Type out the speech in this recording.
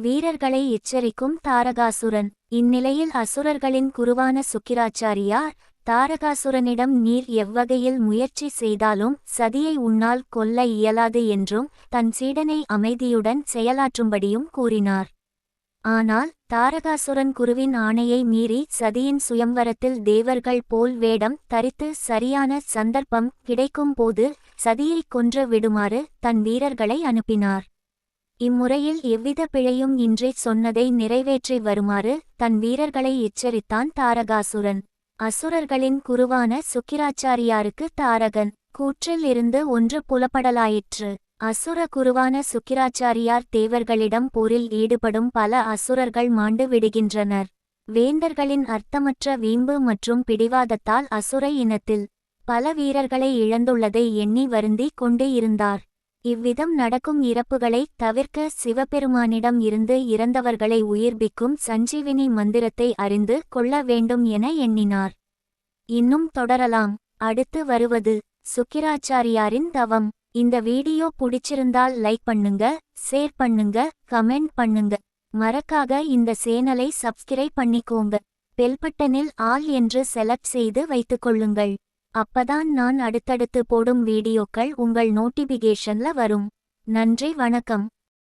வீரர்களை எச்சரிக்கும் தாரகாசுரன். இந்நிலையில் அசுரர்களின் குருவான சுக்கிராச்சாரியார் தாரகாசுரனிடம் நீர் எவ்வகையில் முயற்சி செய்தாலும் சதியை உன்னால் கொல்ல இயலாது என்றும் தன் சீடனை அமைதியுடன் செயலாற்றும்படியும் கூறினார். ஆனால் தாரகாசுரன் குருவின் ஆணையை மீறி சதியின் சுயம்வரத்தில் தேவர்கள் போல் வேடம் தரித்து சரியான சந்தர்ப்பம் கிடைக்கும் போது சதியைக் கொன்று விடுமாறு தன் வீரர்களை அனுப்பினார். இம்முறையில் எவ்வித பிழையும் இன்றி சொன்னதை நிறைவேற்றி வருமாறு தன் வீரர்களை எச்சரித்தான் தாரகாசுரன். அசுரர்களின் குருவான சுக்கிராச்சாரியாருக்கு தாரகன். கூற்றில் இருந்து ஒன்று புலப்படலாயிற்று. அசுர குருவான சுக்கிராச்சாரியார் தேவர்களிடம் போரில் ஈடுபடும் பல அசுரர்கள் மாண்டு விடுகின்றனர். வேந்தர்களின் அர்த்தமற்ற வீம்பு மற்றும் பிடிவாதத்தால் அசுர இனத்தில் பல வீரர்களை இழந்துள்ளதை எண்ணி வருந்தி கொண்டு இருந்தார். இவ்விதம் நடக்கும் இறப்புகளை தவிர்க்க சிவபெருமானிடம் இருந்து இறந்தவர்களை உயிர்ப்பிக்கும் சஞ்சீவினி மந்திரத்தை அறிந்து கொள்ள வேண்டும் என எண்ணினார். இன்னும் தொடரலாம். அடுத்து வருவது சுக்கிராச்சாரியாரின் தவம். இந்த வீடியோ பிடிச்சிருந்தால் லைக் பண்ணுங்க ஷேர் பண்ணுங்க கமெண்ட் பண்ணுங்க. மறக்காக இந்த சேனலை சப்ஸ்கிரைப் பண்ணிக்கோங்க. பெல்பட்டனில் ஆல் என்று செலக்ட் செய்து வைத்துக்கொள்ளுங்கள் அப்பதான் நான் அடுத்தடுத்து போடும் வீடியோக்கள் உங்கள் நோட்டிபிகேஷன்ல வரும். நன்றி வணக்கம்.